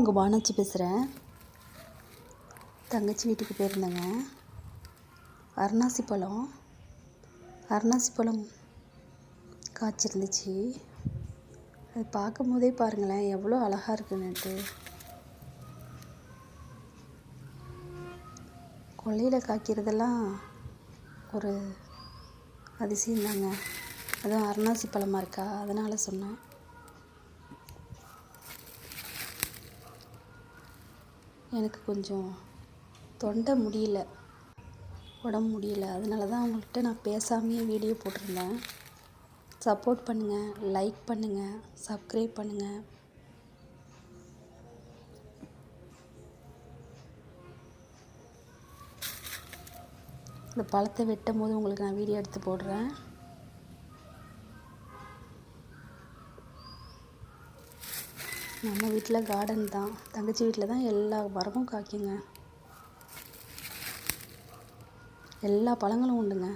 உங்கள் பானாச்சி பேசுகிறேன் தங்கச்சி வீட்டுக்கு போயிருந்தேங்க. அருணாசி பழம் அருணாசி பழம் காய்ச்சிருந்துச்சு. அது பார்க்கும் போதே பாருங்களேன் எவ்வளோ அழகாக இருக்குன்னுட்டு. கொல்லையில் காய்க்கிறதெல்லாம் ஒரு அதிசயம்தாங்க. அதுவும் அருணாசி பழமாக இருக்கா? அதனால் சொன்னேன். எனக்கு கொஞ்சம் தொண்டை முடியல உடம்பு முடியல. அதனால தான் உங்கள்கிட்ட நான் பேசாமையே வீடியோ போட்டிருந்தேன். சப்போர்ட் பண்ணுங்கள் லைக் பண்ணுங்கள் சப்ஸ்கிரைப் பண்ணுங்கள் இந்த பழத்தை வெட்டும் போது உங்களுக்கு நான் வீடியோ எடுத்து போடுறேன். நம்ம வீட்டில் கார்டன் தான். தங்கச்சி வீட்டில் தான் எல்லா மரமும் காய்க்குங்க. எல்லா பழங்களும் உண்டுங்க.